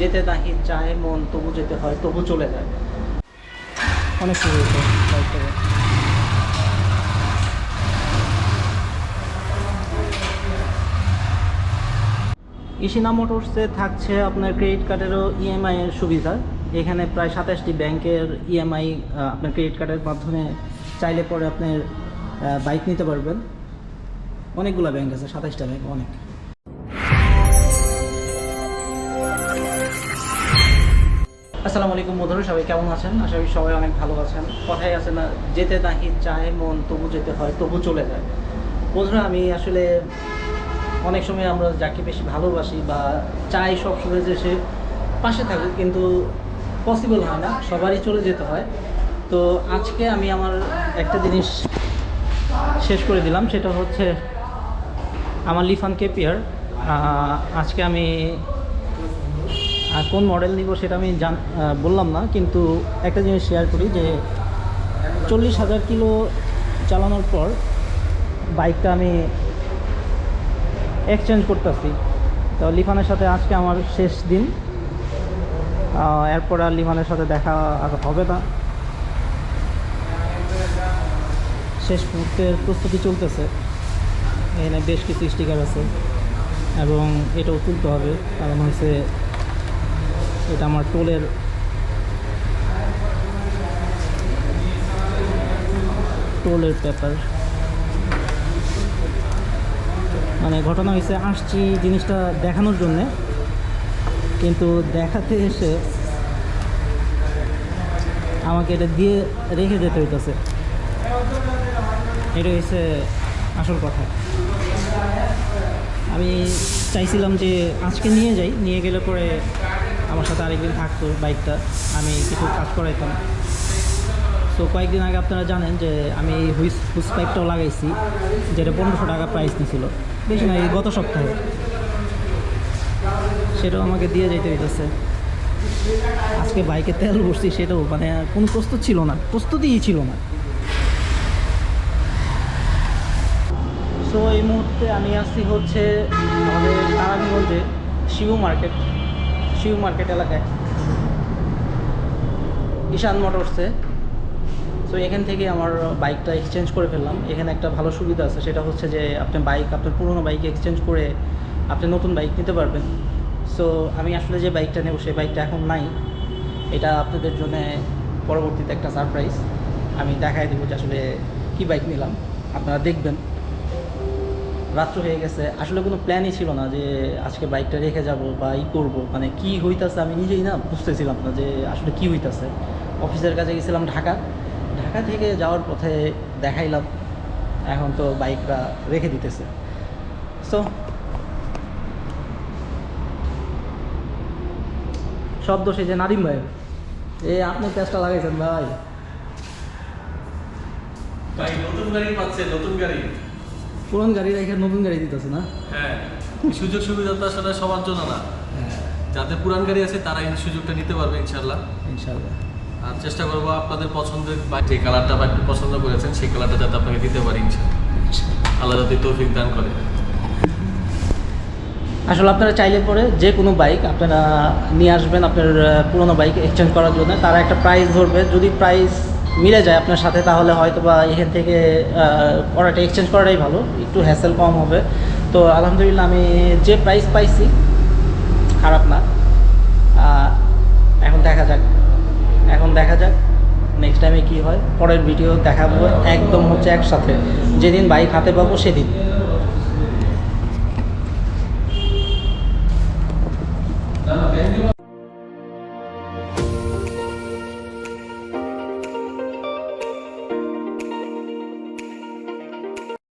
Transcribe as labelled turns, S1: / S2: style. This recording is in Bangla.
S1: যেতে নাহি চায় মন, তবু যেতে হয়, তবু চলে যায়।
S2: অনেক বাইকটা
S1: ইশিনা মোটরসে থাকছে আপনার ক্রেডিট কার্ডেরও ইএমআই এর সুবিধা। এখানে প্রায় সাতাশটি ব্যাংকের ইএমআই আপনার ক্রেডিট কার্ডের মাধ্যমে চাইলে পরে আপনার বাইক নিতে পারবেন। অনেকগুলো ব্যাংক আছে, সাতাশটা ব্যাংক অনেক। আসসালামু আলাইকুম বন্ধুরা, সবাই কেমন আছেন? আশা সবাই অনেক ভালো আছেন। কথাই আছে না, যেতে নাহি চায় মন, তবু যেতে হয়, তবু চলে যায়। বন্ধুরা, আমি আসলে অনেক সময় আমরা যাকে বেশি ভালোবাসি বা চাই সব সময় যে সে পাশে থাকুক, কিন্তু পসিবল হয় না, সবারই চলে যেতে হয়। তো আজকে আমি আমার একটা জিনিস শেষ করে দিলাম, সেটা হচ্ছে আমার লিফান কেপিয়ার। আজকে আমি কোন মডেল নিব সেটা আমি জান বললাম না, কিন্তু একটা জিনিস শেয়ার করি যে চল্লিশ হাজার কিলো চালানোর পর বাইকটা আমি এক্সচেঞ্জ করতেছি। তো লিফানের সাথে আজকে আমার শেষ দিন। এরপর আর লিফানের সাথে দেখা আর হবে না। শেষ মুহূর্তের প্রস্তুতি চলতেছে। এখানে বেশ কিছু স্টিকার আছে এবং এটাও তুলতে হবে। কারণ হচ্ছে এটা আমার টোলের টোলের পেপার। মানে ঘটনা হয়েছে আসছি জিনিসটা দেখানোর জন্যে। কিন্তু দেখাতে এসে আমাকে এটা দিয়ে রেখে যেতে হইতেছে। এটা হচ্ছে আসল কথা। আমি চাইছিলাম যে আজকে নিয়ে যাই, নিয়ে গেলে পরে আমার সাথে আরেকদিন থাকতো বাইকটা, আমি কিছু কাজ করাইতাম। তো কয়েকদিন আগে আপনারা জানেন যে আমি এই হুইস হুইস পাইপটাও লাগাইছি, যেটা পনেরোশো টাকা প্রাইস নিয়েছিল বেশি না, এই গত সপ্তাহে। সেটাও আমাকে দিয়ে যেতে হইতেছে। আজকে বাইকে তেল ভরছি, সেটাও মানে কোনো প্রস্তুত ছিল না, প্রস্তুতিই ছিল না। সো এই মুহূর্তে আমি আসছি হচ্ছে আমাদের নারায়ণগঞ্জে শিবু মার্কেট শিবু মার্কেট এলাকায়। ঈশান মোটরসে। সো এখান থেকে আমার বাইকটা এক্সচেঞ্জ করে ফেললাম। এখানে একটা ভালো সুবিধা আছে, সেটা হচ্ছে যে আপনি বাইক, আপনার পুরোনো বাইক এক্সচেঞ্জ করে আপনি নতুন বাইক নিতে পারবেন। সো আমি আসলে যে বাইকটা নেব, সেই বাইকটা এখন নাই। এটা আপনাদের জন্য পরবর্তীতে একটা সারপ্রাইজ আমি দেখাই দেবো যে আসলে কী বাইক নিলাম। আপনারা দেখবেন। রাত্র হয়ে গেছে। আসলে কোনো প্ল্যানই ছিল না যে আজকে বাইকটা রেখে যাব বা ই করব। মানে কি হইতাছে আমি নিজেই না বুঝতেছিলাম না যে আসলে কি হইতাছে। অফিসের কাছে গেছিলাম ঢাকা। ঢাকা থেকে যাওয়ার পথে দেখাইলাম। এখন তো বাইকটা রেখে দিতেছে। সো সব দোষে যে নাদিম ভাই। এ, আপনি প্যাচটা লাগাইছেন ভাই।
S3: ভাই, নতুন গাড়ি পাচ্ছে, নতুন গাড়ি।
S1: পুরন গাড়ি রেখে নতুন গাড়ি দিতেছে না?
S3: হ্যাঁ সুযোগ সুবিধা তো আসলে সবার জন্য না। যাদের পুরান গাড়ি আছে তারা এই সুযোগটা নিতে পারবে ইনশাল্লাহ
S1: ইনশাল্লাহ
S3: আর চেষ্টা করব আপনাদের পছন্দের বা যে কালারটা বা পছন্দ করেছেন সেই কালারটা যাতে আপনাকে দিতে পারি ইনশাল্লাহ আল্লাহ যদি তৌফিক দান করে।
S1: আসলে আপনারা চাইলে পরে যে কোনো বাইক আপনারা নিয়ে আসবেন আপনার পুরোনো বাইক এক্সচেঞ্জ করার জন্য। তারা একটা প্রাইস ধরবে। যদি প্রাইস মিলে যায় আপনার সাথে, তাহলে হয়তো বা এখান থেকে করাটা এক্সচেঞ্জ করাটাই ভালো, একটু হ্যাসেল কম হবে। তো আলহামদুলিল্লাহ আমি যে প্রাইস পাইছি, খারাপ না। এখন দেখা যাক, এখন দেখা যাক নেক্সট টাইমে কী হয়, পরের ভিডিও দেখাবো, একদম হচ্ছে একসাথে। যেদিন বাইক হাতে পাবো, সেদিন।